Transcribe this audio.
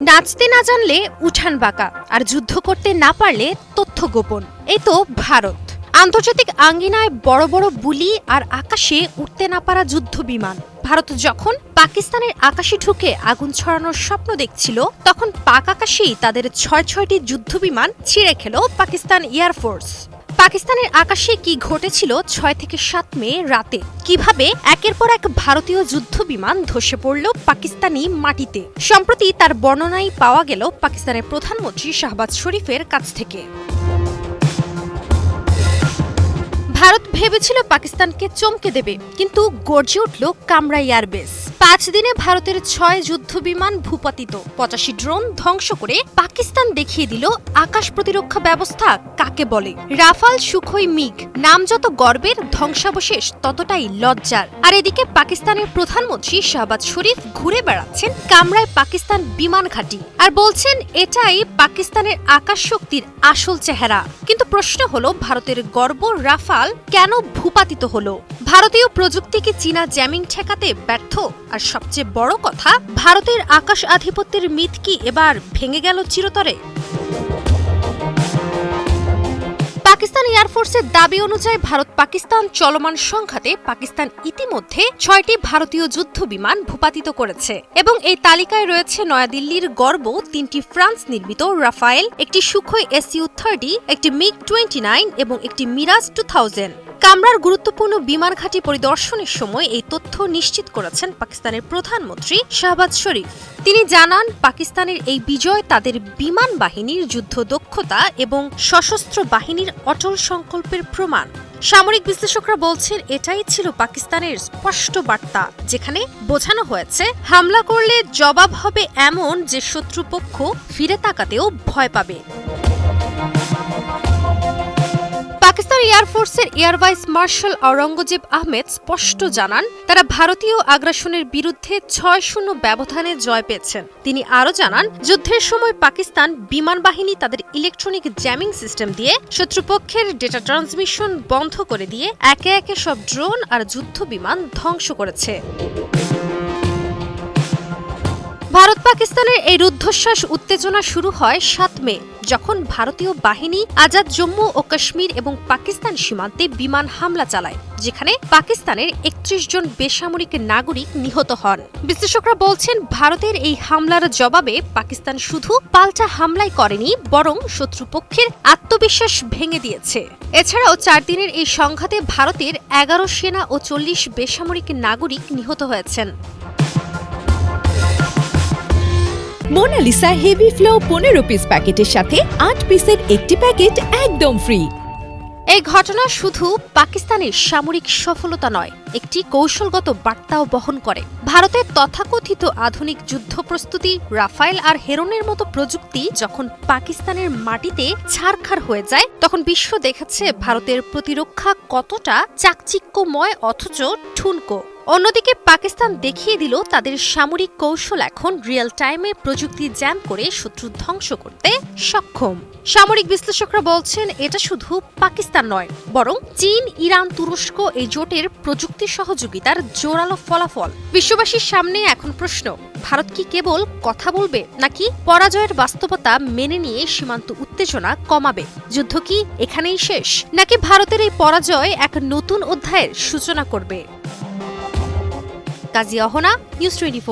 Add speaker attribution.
Speaker 1: নাচতে না জানলে উঠান বাঁকা, আর যুদ্ধ করতে না পারলে তথ্য গোপন। এই তো ভারত। আন্তর্জাতিক আঙ্গিনায় বড় বড় বুলি আর আকাশে উঠতে না পারা যুদ্ধ বিমান। ভারত যখন পাকিস্তানের আকাশে ঢুকে আগুন ছড়ানোর স্বপ্ন দেখছিল, তখন পাক আকাশেই তাদের ছয় ছয়টি যুদ্ধ বিমান ছিঁড়ে খেল পাকিস্তান এয়ারফোর্স পাকিস্তানের আকাশে কি ঘটেছিল ছয় থেকে সাত মে রাতে? কীভাবে একের পর এক ভারতীয় যুদ্ধ বিমান ধসে পড়ল পাকিস্তানি মাটিতে? সম্প্রতি তার বর্ণনাই পাওয়া গেল পাকিস্তানের প্রধানমন্ত্রী শাহবাজ শরীফের কাছ থেকে। ভারত ভেবেছিল পাকিস্তানকে চমকে দেবে, কিন্তু গর্জে উঠল কামরাই এয়ারবেস। পাঁচ দিনে ভারতের ছয় যুদ্ধ বিমান ভূপাতিত। পঁচাশি ড্রোন ধ্বংস করে পাকিস্তান দেখিয়ে দিল আকাশ প্রতিরক্ষা ব্যবস্থা কাকে বলে। রাফাল সুখই মিগ, নাম যত গর্বের, ধ্বংসাবশেষ ততটাই লজ্জার। আর এদিকে পাকিস্তানের প্রধানমন্ত্রী শাহবাজ শরীফ ঘুরে বেড়াচ্ছেন কামরায় পাকিস্তান বিমান ঘাঁটি আর বলছেন, এটাই পাকিস্তানের আকাশ শক্তির আসল চেহারা। কিন্তু প্রশ্ন হলো, ভারতের গর্ব রাফাল কেন ভূপাতিত হলো? ভারতীয় প্রযুক্তি কি চীনা জ্যামিং ঠেকাতে ব্যর্থ? আর সবচেয়ে বড় কথা, ভারতের আকাশ আধিপত্যের মিথ কি এবার ভেঙে গেল চিরতরে? পাকিস্তান এয়ারফোর্সের দাবি অনুযায়ী ভারত পাকিস্তান চলমান সংঘাতে পাকিস্তান ইতিমধ্যে ছয়টি ভারতীয় যুদ্ধ বিমান ভূপাতিত করেছে এবং এই তালিকায় রয়েছে নয়াদিল্লির গর্ব, তিনটি ফ্রান্স নির্মিত রাফায়েল, একটি সুখই এসইউ থার্টি একটি মিগ টোয়েন্টি নাইন এবং একটি মিরাজ টু থাউজেন্ড কামরার গুরুত্বপূর্ণ বিমান ঘাঁটি পরিদর্শনের সময় এই তথ্য নিশ্চিত করেছেন পাকিস্তানের প্রধানমন্ত্রী শাহবাজ শরীফ। তিনি জানান, পাকিস্তানের এই বিজয় তাদের বিমান বাহিনীর যুদ্ধ দক্ষতা এবং সশস্ত্র বাহিনীর অটল সংকল্পের প্রমাণ। সামরিক বিশ্লেষকরা বলছেন, এটাই ছিল পাকিস্তানের স্পষ্ট বার্তা, যেখানে বোঝানো হয়েছে, হামলা করলে জবাব হবে এমন যে শত্রুপক্ষ ফিরে তাকাতেও ভয় পাবে। এয়ারফোর্সের air vice marshal Aurangzeb Ahmed স্পষ্ট জানান, তারা ভারতীয় আগ্রাসনের বিরুদ্ধে ছয় শূন্য ব্যবধানে জয় পেয়েছেন। তিনি আরও জানান, যুদ্ধের সময় পাকিস্তান বিমান বাহিনী তাদের ইলেকট্রনিক জ্যামিং সিস্টেম দিয়ে শত্রুপক্ষের ডেটা ট্রান্সমিশন বন্ধ করে দিয়ে একে একে সব ড্রোন আর যুদ্ধ বিমান ধ্বংস করেছে। পাকিস্তানের এই রুদ্ধশ্বাস উত্তেজনা শুরু হয় সাত মে, যখন ভারতীয় বাহিনী আজাদ জম্মু ও কাশ্মীর এবং পাকিস্তান সীমান্তে বিমান হামলা চালায়, যেখানে পাকিস্তানের একত্রিশ জন বেসামরিক নাগরিক নিহত হন। বিশ্লেষকরা বলছেন, ভারতের এই হামলার জবাবে পাকিস্তান শুধু পাল্টা হামলাই করেনি, বরং শত্রুপক্ষের আত্মবিশ্বাস ভেঙে দিয়েছে। এছাড়াও চার দিনের এই সংঘাতে ভারতের এগারো সেনা ও চল্লিশ বেসামরিক নাগরিক নিহত হয়েছেন।
Speaker 2: মোনালিসা হেভি ফ্লো পনেরো পিস প্যাকেটের সাথে আট পিসের একটি প্যাকেট একদম ফ্রি
Speaker 1: এই ঘটনা শুধু পাকিস্তানের সামরিক সফলতা নয়, একটি কৌশলগত বার্তাও বহন করে। ভারতের তথাকথিত আধুনিক যুদ্ধ প্রস্তুতি, রাফায়েল আর হেরনের মতো প্রযুক্তি যখন পাকিস্তানের মাটিতে ছারখার হয়ে যায়, তখন বিশ্ব দেখেছে ভারতের প্রতিরক্ষা কতটা চাকচিক্যময় অথচ ঠুনকো। অন্যদিকে পাকিস্তান দেখিয়ে দিল তাদের সামরিক কৌশল এখন রিয়েল টাইমে প্রযুক্তি জ্যাম করে শত্রু ধ্বংস করতে সক্ষম। সামরিক বিশ্লেষকরা বলছেন এটা শুধু পাকিস্তান নয়, বরং চীন, ইরান, তুরস্ক এই জোটের প্রযুক্তি সহযোগিতার জোরালো ফলাফল। বিশ্ববাসীর সামনে এখন প্রশ্ন, ভারত কি কেবল কথা বলবে নাকি পরাজয়ের বাস্তবতা মেনে নিয়ে সীমান্ত উত্তেজনা কমাবে? যুদ্ধ কি এখানেই শেষ, নাকি ভারতের এই পরাজয় এক নতুন অধ্যায়ের সূচনা করবে? কাজী অহনা নিউজ টোয়েন্টি